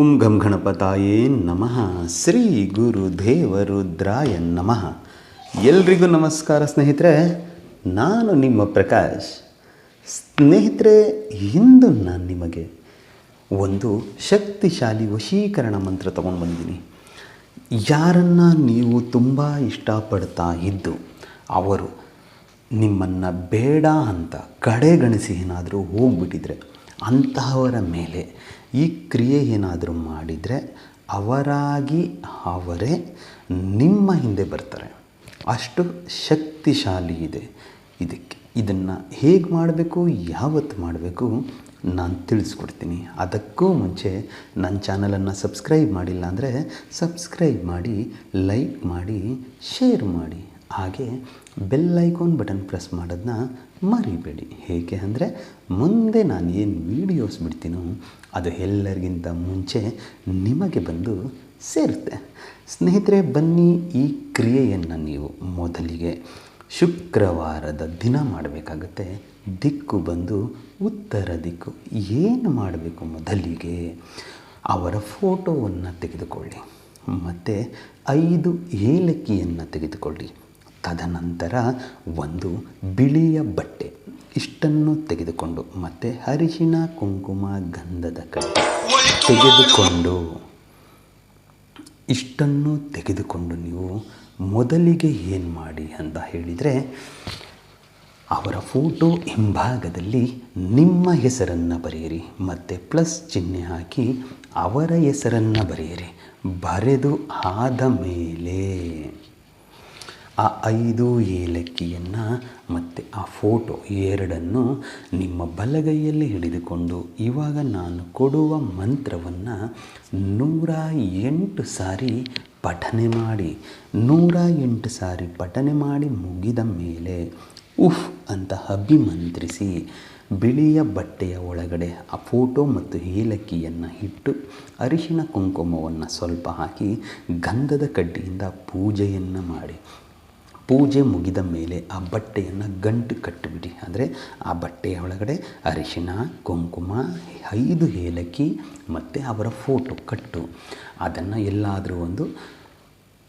ಓಂ ಗಂ ಗಣಪತಾಯೇ ನಮಃ, ಶ್ರೀ ಗುರು ದೇವರುದ್ರಾಯ ನಮಃ. ಎಲ್ರಿಗೂ ನಮಸ್ಕಾರ ಸ್ನೇಹಿತರೆ, ನಾನು ನಿಮ್ಮ ಪ್ರಕಾಶ್. ಸ್ನೇಹಿತರೆ, ಇಂದು ನಾನು ನಿಮಗೆ ಒಂದು ಶಕ್ತಿಶಾಲಿ ವಶೀಕರಣ ಮಂತ್ರ ತಗೊಂಡು ಬಂದಿದ್ದೀನಿ. ಯಾರನ್ನು ನೀವು ತುಂಬ ಇಷ್ಟಪಡ್ತಾ ಇದ್ದು, ಅವರು ನಿಮ್ಮನ್ನು ಬೇಡ ಅಂತ ಕಡೆಗಣಿಸಿ ಏನಾದರೂ ಹೋಗ್ಬಿಟ್ಟಿದ್ರೆ ಅಂತಹವರ ಮೇಲೆ ಈ ಕ್ರಿಯೆ ಏನಾದರೂ ಮಾಡಿದರೆ ಅವರಾಗಿ ಅವರೇ ನಿಮ್ಮ ಹಿಂದೆ ಬರ್ತಾರೆ. ಅಷ್ಟು ಶಕ್ತಿಶಾಲಿ ಇದೆ ಇದಕ್ಕೆ. ಇದನ್ನು ಹೇಗೆ ಮಾಡಬೇಕು, ಯಾವತ್ತು ಮಾಡಬೇಕು ನಾನು ತಿಳಿಸ್ಕೊಡ್ತೀನಿ. ಅದಕ್ಕೂ ಮುಂಚೆ ನನ್ನ ಚಾನಲನ್ನು ಸಬ್ಸ್ಕ್ರೈಬ್ ಮಾಡಿಲ್ಲ ಅಂದರೆ ಸಬ್ಸ್ಕ್ರೈಬ್ ಮಾಡಿ, ಲೈಕ್ ಮಾಡಿ, ಶೇರ್ ಮಾಡಿ. ಹಾಗೆ ಬೆಲ್ ಐಕಾನ್ ಬಟನ್ ಪ್ರೆಸ್ ಮಾಡೋದನ್ನ ಮರಿಬೇಡಿ. ಹೇಗೆ ಅಂದರೆ ಮುಂದೆ ನಾನು ಏನು ವೀಡಿಯೋಸ್ ಬಿಡ್ತೀನೋ ಅದು ಎಲ್ಲರಿಗಿಂತ ಮುಂಚೆ ನಿಮಗೆ ಬಂದು ಸೇರುತ್ತೆ. ಸ್ನೇಹಿತರೆ, ಬನ್ನಿ ಈ ಕ್ರಿಯೆಯನ್ನು ನೀವು ಮೊದಲಿಗೆ ಶುಕ್ರವಾರದ ದಿನ ಮಾಡಬೇಕಾಗತ್ತೆ. ದಿಕ್ಕು ಬಂದು ಉತ್ತರ ದಿಕ್ಕು. ಏನು ಮಾಡಬೇಕು ಮೊದಲಿಗೆ? ಅವರ ಫೋಟೋವನ್ನು ತೆಗೆದುಕೊಳ್ಳಿ. ಮತ್ತು ಐದು ಏಲಕ್ಕಿಯನ್ನು ತೆಗೆದುಕೊಳ್ಳಿ. ತದನಂತರ ಒಂದು ಬಿಳಿಯ ಬಟ್ಟೆ ಇಷ್ಟನ್ನು ತೆಗೆದುಕೊಂಡು ಮತ್ತು ಅರಿಶಿಣ ಕುಂಕುಮ, ಗಂಧದ ಕಡೆ ತೆಗೆದುಕೊಂಡು ಇಷ್ಟನ್ನು ತೆಗೆದುಕೊಂಡು ನೀವು ಮೊದಲಿಗೆ ಏನು ಮಾಡಿ ಅಂತ ಹೇಳಿದರೆ ಅವರ ಫೋಟೋ ಹಿಂಭಾಗದಲ್ಲಿ ನಿಮ್ಮ ಹೆಸರನ್ನು ಬರೆಯಿರಿ, ಮತ್ತು ಪ್ಲಸ್ ಚಿಹ್ನೆ ಹಾಕಿ ಅವರ ಹೆಸರನ್ನು ಬರೆಯಿರಿ, ಬರೆದು ಆದ ಮೇಲೆ ಆ ಐದು ಏಲಕ್ಕಿಯನ್ನು ಮತ್ತು ಆ ಫೋಟೋ ಎರಡನ್ನು ನಿಮ್ಮ ಬಲಗೈಯಲ್ಲಿ ಹಿಡಿದುಕೊಂಡು ಇವಾಗ ನಾನು ಕೊಡುವ ಮಂತ್ರವನ್ನು ನೂರ ಎಂಟು ಸಾರಿ ಪಠನೆ ಮಾಡಿ, ನೂರ ಎಂಟು ಸಾರಿ ಪಠನೆ ಮಾಡಿ ಮುಗಿದ ಮೇಲೆ ಉಫ್ ಅಂತ ಅಭಿಮಂತ್ರಿಸಿ ಬಿಳಿಯ ಬಟ್ಟೆಯ ಒಳಗಡೆ ಆ ಫೋಟೋ ಮತ್ತು ಏಲಕ್ಕಿಯನ್ನು ಇಟ್ಟು ಅರಿಶಿನ ಕುಂಕುಮವನ್ನು ಸ್ವಲ್ಪ ಹಾಕಿ ಗಂಧದ ಕಡ್ಡಿಯಿಂದ ಪೂಜೆಯನ್ನು ಮಾಡಿ. ಪೂಜೆ ಮುಗಿದ ಮೇಲೆ ಆ ಬಟ್ಟೆಯನ್ನು ಗಂಟು ಕಟ್ಟಿಬಿಡಿ. ಅಂದರೆ ಆ ಬಟ್ಟೆಯ ಒಳಗಡೆ ಅರಿಶಿಣ ಕುಂಕುಮ, ಐದು ಏಲಕ್ಕಿ ಮತ್ತು ಅವರ ಫೋಟೋ ಕಟ್ಟು. ಅದನ್ನು ಎಲ್ಲಾದರೂ ಒಂದು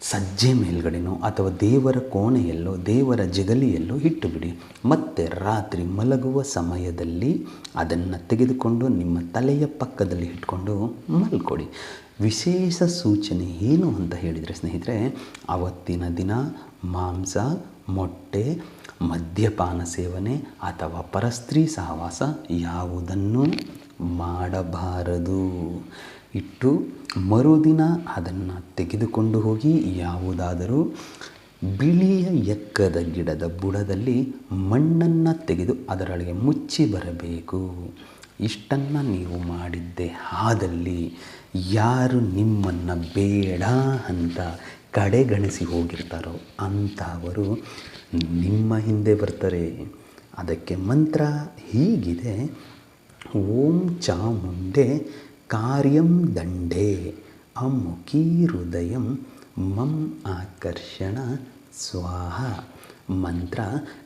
ಸಜ್ಜೆ ಮೇಲ್ಗಡೆನೋ ಅಥವಾ ದೇವರ ಕೋಣೆಯಲ್ಲೋ ದೇವರ ಜಗಲಿಯಲ್ಲೋ ಇಟ್ಟುಬಿಡಿ. ಮತ್ತೆ ರಾತ್ರಿ ಮಲಗುವ ಸಮಯದಲ್ಲಿ ಅದನ್ನು ತೆಗೆದುಕೊಂಡು ನಿಮ್ಮ ತಲೆಯ ಪಕ್ಕದಲ್ಲಿ ಇಟ್ಕೊಂಡು ಮಲ್ಕೊಡಿ. ವಿಶೇಷ ಸೂಚನೆ ಏನು ಅಂತ ಹೇಳಿದರೆ ಸ್ನೇಹಿತರೆ, ಅವತ್ತಿನ ದಿನ ಮಾಂಸ, ಮೊಟ್ಟೆ, ಮದ್ಯಪಾನ ಸೇವನೆ ಅಥವಾ ಪರಸ್ತ್ರೀ ಸಹವಾಸ ಯಾವುದನ್ನು ಮಾಡಬಾರದು. ಇಟ್ಟು ಮರುದಿನ ಅದನ್ನು ತೆಗೆದುಕೊಂಡು ಹೋಗಿ ಯಾವುದಾದರೂ ಬಿಳಿಯ ಎಕ್ಕದ ಗಿಡದ ಬುಡದಲ್ಲಿ ಮಣ್ಣನ್ನು ತೆಗೆದು ಅದರೊಳಗೆ ಮುಚ್ಚಿ ಬರಬೇಕು. ಇಷ್ಟನ್ನು ನೀವು ಮಾಡಿದ್ದೆ ಆದಲ್ಲಿ ಯಾರು ನಿಮ್ಮನ್ನು ಬೇಡ ಅಂತ ಕಡೆಗಣಿಸಿ ಹೋಗಿರ್ತಾರೋ ಅಂಥವರು ನಿಮ್ಮ ಹಿಂದೆ ಬರ್ತಾರೆ. ಅದಕ್ಕೆ ಮಂತ್ರ ಹೀಗಿದೆ. ಓಂ ಚಾಮುಂಡೆ ಕಾರ್ಯಂ ದಂಡೇ ಅಮುಖಿ ಹೃದಯಂ ಮಂ ಆಕರ್ಷಣ ಸ್ವಾಹ. ಮಂತ್ರ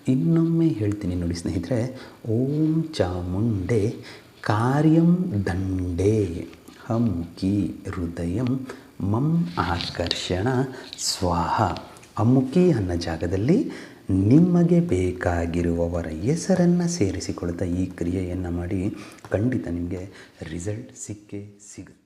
ಇನ್ನೊಮ್ಮೆ ಹೇಳ್ತೀನಿ ನೋಡಿ ಸ್ನೇಹಿತರೆ. ಓಂ ಚಾಮುಂಡೆ ಕಾರ್ಯಂ ದಂಡೇ ಅಮುಖಿ ಹೃದಯಂ ಮಂ ಆಕರ್ಷಣ ಸ್ವಾಹ. ಅಮುಖಿ ಅನ್ನೋ ಜಾಗದಲ್ಲಿ ನಿಮಗೆ ಬೇಕಾಗಿರುವವರ ಹೆಸರನ್ನು ಸೇರಿಸಿಕೊಳ್ತಾ ಈ ಕ್ರಿಯೆಯನ್ನು ಮಾಡಿ ಖಂಡಿತ ನಿಮಗೆ ರಿಸಲ್ಟ್ ಸಿಕ್ಕೇ ಸಿಗುತ್ತೆ.